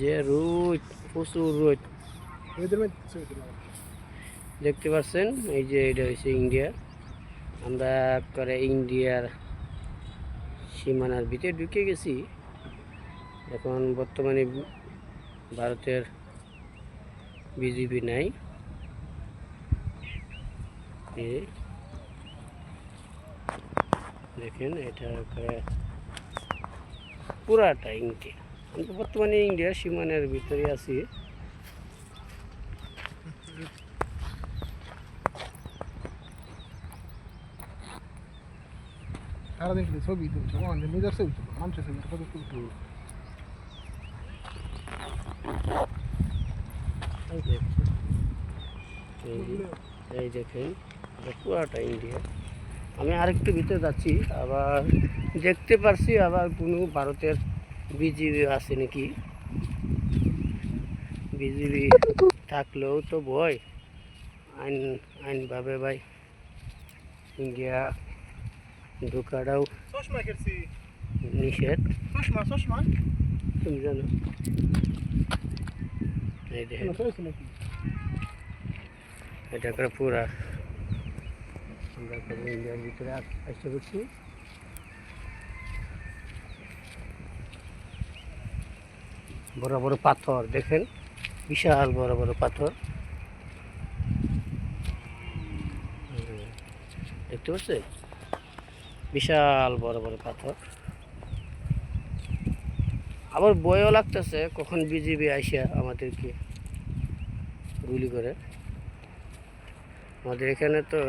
যে রোদ প্রচুর রোদ। দেখতে পাচ্ছেন এই যে এটা হচ্ছে ইন্ডিয়া। আমরা করে ইন্ডিয়ার সীমানার ভিতরে ঢুকে গেছি। এখন বর্তমানে ভারতের বিজেপি নাই। দেখেন এটা করে পুরাটা ইন্ডিয়া আমি তো বর্তমানে ইন্ডিয়া সীমানার ভিতরে আছি। সারাদিন শুধু ছবি তুলছো আমাদের নিজের ছবি তুলো মানুষের ছবি কত তুলছো। এই দেখেন পুরাটা ইন্ডিয়া। আমি আরেকটু ভিতরে যাচ্ছি আবার দেখতে পারছি আবার কোনো ভারতের বিজিবি আছে নাকি? বিজিবি থাকলেও তো ভয়। আইন আইনভাবে ভাই। ইন্ডিয়া ঢোকাটাও নিষেধ। তুমি জানো। এই এটা করে পুরা। আমরা ইন্ডিয়ার ভিতরে আস- আসতে করছি বড় বড় পাথর, দেখেন? বিশাল বড় বড় পাথর। দেখতে পাচ্ছেন? বিশাল বড় বড় পাথর। আবার বয়ও লাগতেছে, কখন বিজিবি আইসা আমাদেরকে গুলি করে। আমাদের এখানে তো